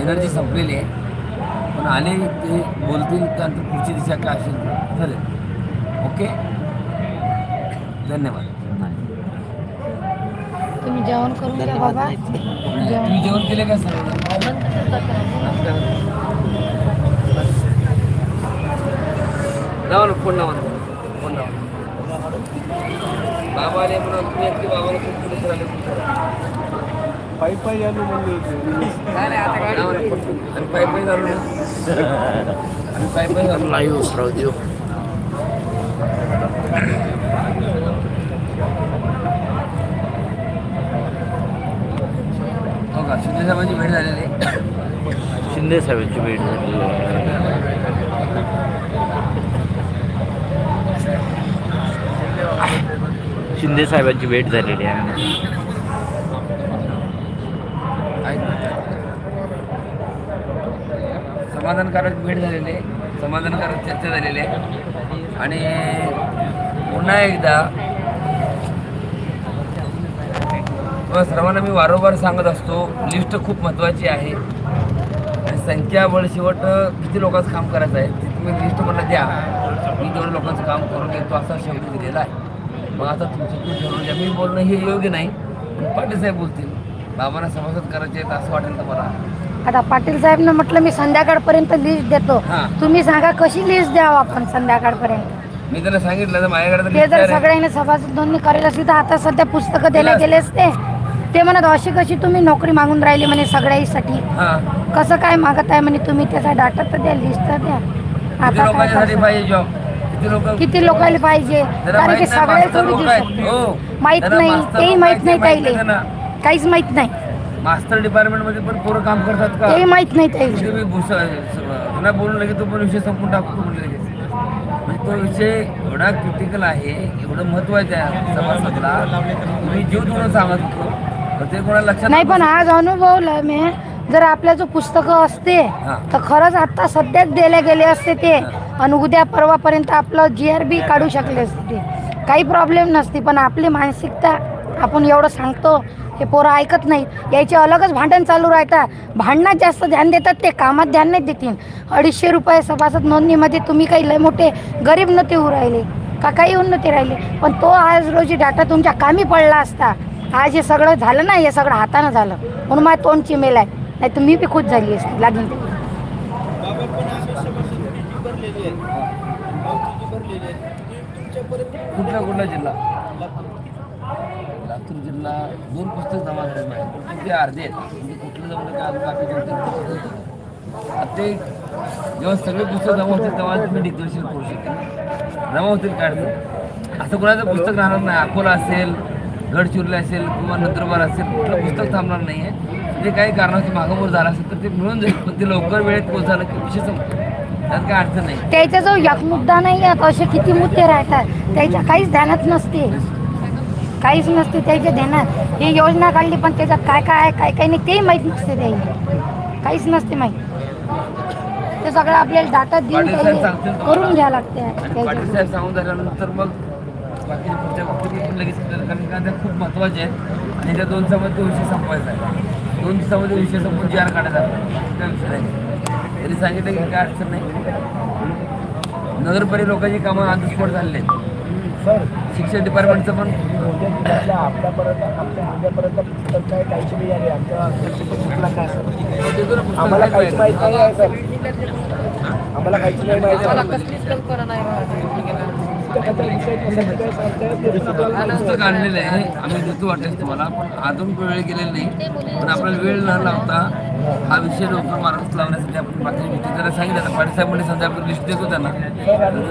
Energy संपलेली आहे. पण आले ते बोलतील त्यानंतर पुढची दिशा काय असेल ठरेल. ओके? धन्यवाद. तुम्ही जेवण करून घ्या बाबा. तुम्ही जेवण केले का सर्व लावा ना फोन लावा ना. फोन लावा. बाबा आले म्हणून तुम्ही एकटे बाबाला खूप पुढे राहिले पायी पायी आलो म्हणजे लावा ना आणि पाय पाय झालो ना आणि पाय पाय झालो लाईव्ह उसराव देऊ हो का शिंदे साहेबांची भेट झालेली आहे शिंदे साहेबांची भेट झालेली आहे. शिंदे साहेबांची भेट झालेली आहे समाधानकारक भेट झालेली आहे. समाधानकारक चर्चा झालेली आहे. आणि पुन्हा एकदा सर्वांना मी वारंवार सांगत असतो लिस्ट खूप महत्त्वाची आहे. आणि संख्याबळ शेवट किती लोकांचं काम करायचं आहे ते तुम्ही लिस्ट मला द्या. मी दोन लोकांचं काम करून देतो असा शब्द दिलेला आहे. मग आता तुमचं तू ठरवून द्या. मी बोलणं हे योग्य नाही पण पाटील साहेब बोलतील. बाबांना सभासद करायचे आहेत असं वाटेल तर मला आता पाटील साहेबनं म्हटलं मी संध्याकाळपर्यंत लिस्ट देतो हां. तुम्ही सांगा कशी लिस्ट द्यावं आपण संध्याकाळपर्यंत मी त्यांना सांगितलं तर माझ्याकडे तर ते जर आहे. सगळ्यांनी सभासद नोंदणी करेल असली तर आता सध्या पुस्तकं द्यायला दिलं गेले असते ते म्हणत अशी कशी तुम्ही नोकरी मागून राहिली म्हणे सगळ्यासाठी हां कसं काय मागत आहे म्हणे तुम्ही त्याचा डाटा तर द्या लिस्ट तर द्या किती आता काय लोकांसाठी करणार? पाहिजे जॉब किती लोक किती लोकांना पाहिजे कारण की माहीत नाही, सगळे थोडी देऊ. शकतो. हो. माहीत नाही तेही लोक माहीत नाही. काहीच माहीत नाही मास्टर डिपार्टमेंटमध्ये पण पोरं काम करतात का? तेही माहीत नाही त्याईले म्हणजे बोलून लगेच तो पण विषय संपून टाकतो म्हणले लगेच. म्हणजे तो विषय एवढा क्रिटिकल आहे एवढं महत्वाचं आहे सभासदला तुम्ही जीव थोडं सांगत होतो तर ते कोणाला लक्षात नाही पण आज अनुभवलं मी. जर आपल्या जो पुस्तकं असते हा. तर खरंच आता सध्याच दिले गेले असते ते. आणि उद्या परवापर्यंत आपलं जी आर बी काढू शकले असते ते. काही प्रॉब्लेम नसते पण आपली मानसिकता आपण एवढं सांगतो हे पोरं ऐकत नाहीत यायचे अलगच भांडण चालू राहतात भांडणात जास्त ध्यान देतात ते कामात ध्यान नाही देतील. अडीचशे रुपये सभासद नोंदणीमध्ये तुम्ही काही लय मोठे गरीब नव्हते होऊ राहिले. का काही उन्नती राहिली. पण तो आज रोजी डाटा तुमच्या कामी पडला असता. आज हे सगळं झालं ना हे सगळं हातानं झालं. म्हणून माझ्या तोंड चिमेल आहे. नाही तर मी बी खुश झाली असती. लागून कुठला कुठला जिल्हा? लातूर जिल्हा दोन पुस्तक जमा झाले नाही ते अर्धे आहेत. म्हणजे कुठलं जमलं काय अजून ते जेव्हा सगळे पुस्तक जमा होतील तेव्हा तुम्ही डिक्लेरेशन करू शकता जमा होतील काय असं कोणाचं पुस्तक राहणार नाही. अकोला असेल गडचिरोली असेल किंवा नंदुरबार असेल कुठलं पुस्तक थांबणार नाही आहे जे काही कारणाची मागोमोर झाला असेल तर ते मिळून जाईल. पण ते लवकर वेळेत पोहोचायला की विषय संपतो. त्यात काय अडचण नाही. त्याचा जो एक मुद्दा नाही आहे. असे किती मुद्दे राहतात. त्याच्या काहीच ध्यानात नसते. काहीच नसते त्याच्या ध्यानात ही योजना काढली पण त्याच्यात काय काय आहे काय काय नाही तेही माहीत नसते त्याला. काहीच नसते माहीत. ते सगळं आपल्याला डाटा देऊन करून घ्यावं लागते. सांगून झाल्यानंतर मग लगेच. कारण त्या खूप महत्त्वाच्या आहेत. आणि त्या दोन दिवसामध्ये विषय संपवायचा आहे दोन दिवसामध्ये विषय संपून जी आर काढायचा आहे. विषय नाही त्यांनी सांगितलं की काय अडचण नाही. नगरपालिका लोकांची कामं आधीस्फोट झालेले आहेत. शिक्षण डिपार्टमेंटचं पण. आम्हाला काहीच. माहीत नाही आहे सर. आम्हाला काहीच नाही माहीत काढलेलं आहे. आम्ही देतो वाटेल तुम्हाला पण अजून वेळ गेलेला नाही. पण आपल्याला वेळ न लावता हा विषय लवकर मार्गच लावण्यासाठी आपण बाकी गोष्टी जरा सांगितलं आता म्हणजे समजा आपण लिस्ट देतो त्यांना.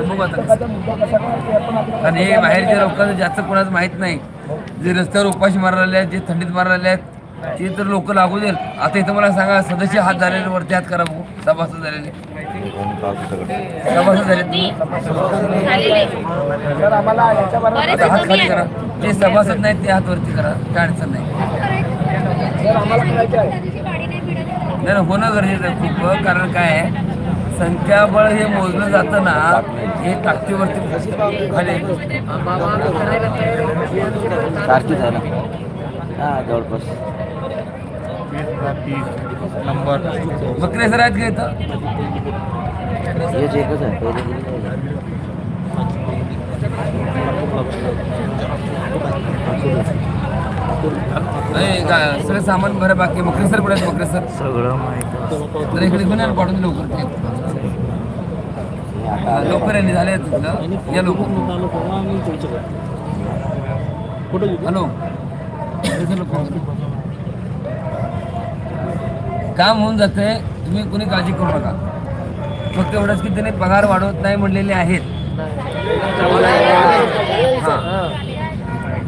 बघू आता कारण हे बाहेरच्या लोकांना जास्त कोणाचं माहीत नाही. जे रस्त्यावर उपाशी मारलेले आहेत जे थंडीत मारलेले आहेत ते तर लोक लागू देईल. आता इथं मला सांगा सदस्य हात झालेले वरती हात करा बघू. सभासद झालेले. सभासद झाले तुम्ही? सर आम्हाला याच्याबरोबर आता हात खाली करा. जे सभासद नाहीत ते हात वरती करा. काय अडचण नाही. सर आम्हाला करायचं आहे. नाही नाही, होणं गरजेचं आहे खूप कारण काय आहे? संख्याबळ हे मोजलं जातं ना हे ताकदीवरती खाली सारखी झालं हा जवळपास. नंबर बकरे सर आहेत का. नाही का सगळं सामान बरं बाकी. बकरे सर कुठे बकरे सर सगळं माहीत. तर इकडे घेऊन पाठवून लवकर ते. लवकर यांनी झाले या लवकर हॅलो. काम होऊन जाते तुम्ही कोणी काळजी करू नका. फक्त एवढंच की त्याने पगार वाढवत नाही म्हणलेले आहेत. हां.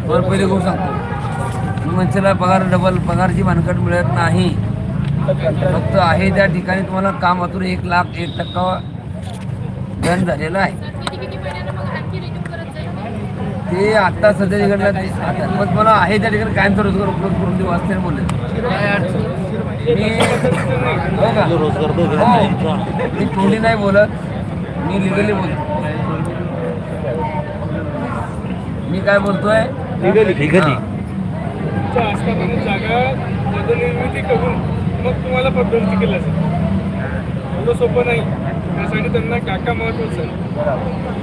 बरं पहिले गोष्ट सांगतो. मनसेला पगार डबल पगारची भानकट मिळत नाही. फक्त आहे त्या ठिकाणी तुम्हाला कामातून एक लाख एक टक्का धन झालेलं आहे. ते आता सध्या तिकडलं ते आता मग मला आहे त्या ठिकाणी कायम रोजगार उपलब्ध करून देऊ असते बोलले. हो का हो. मी तोंडी नाही बोलत मी लिगली बोलतो. मी काय बोलतोय? निघाली तुमच्या आस्थापना जागा पदनिर्मिती करून मग तुम्हाला पदोन्नती केलं असेल. एवढं सोपं नाही. त्यासाठी त्यांना काका महत्वाचं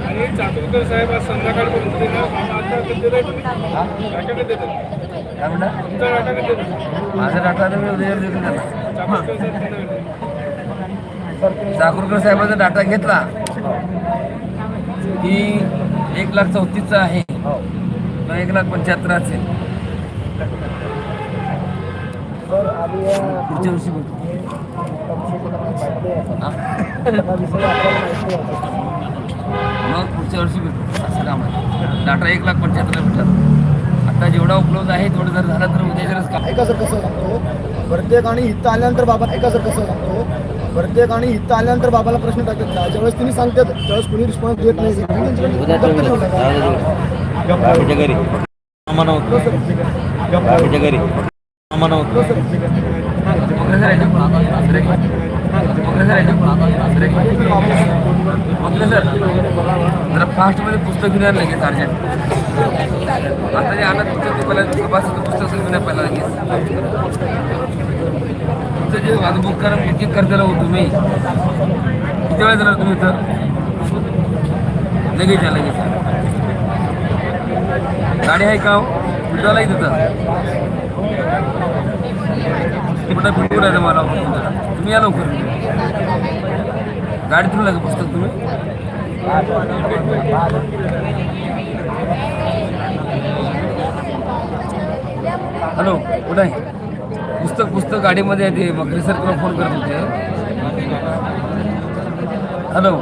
आणि चातुरकर साहेब आज संध्याकाळपर्यंत देणार. आता काका देतात. काय म्हणता? माझा डाटा तर मी उद्या देतो त्यांना चातुरकर चाकूरकर साहेबांचा डाटा घेतला. की एक लाख चौतीसचा आहे. किंवा एक लाख पंच्याहत्तर असेल पुढच्या वर्षी बोलतो. मग पुढच्या वर्षी भेटू असं काम आहे. डाटा एक लाख पंच्याहत्तर भेटला. आता जेवढा उपलब्ध आहे तेवढं जर झालं तर उद्याच्याच काम ऐका सर कसं सांगतो प्रत्येक आणि इथं आल्यानंतर बाबा ऐका सर कसं सांगतो प्रत्येक आणि इथं आल्यानंतर बाबाला प्रश्न टाकत जा. ज्यावेळेस तुम्ही सांगतात त्यावेळेस कुणी रिस्पॉन्स देत नाही उद्या घरी घरी ओके सर सर जरा फास्टमध्ये पुस्तक घेऊन लगेच अर्जंट. आता जे आणत पुस्तक ते पहिला सभासद पुस्तक घेऊन या पहिला लगेच तुमचं जे वाहतूक करा बुकिंग करताना हो तुम्ही. किती वेळ झाला तुम्ही इथं? लगेच या लगेच गाडी आहे का हो? आहे तिथं. कुठं फिरवून आहे मला? तुम्ही या लवकर. गाडीतून लागेल पुस्तक तुम्ही? हॅलो कुठं आहे? पुस्तक पुस्तक गाडीमध्ये आहे ते. मग सर तुला फोन करत होते. हॅलो.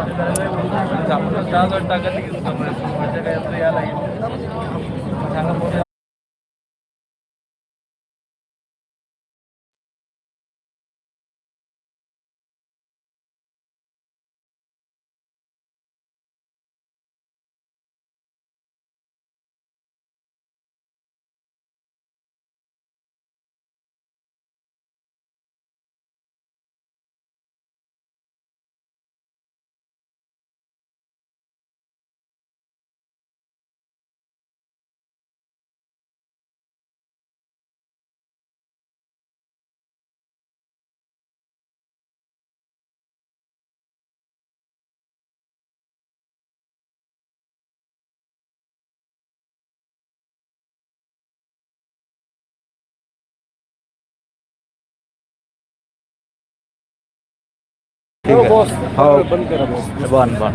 ठीक आहे. हो बन बन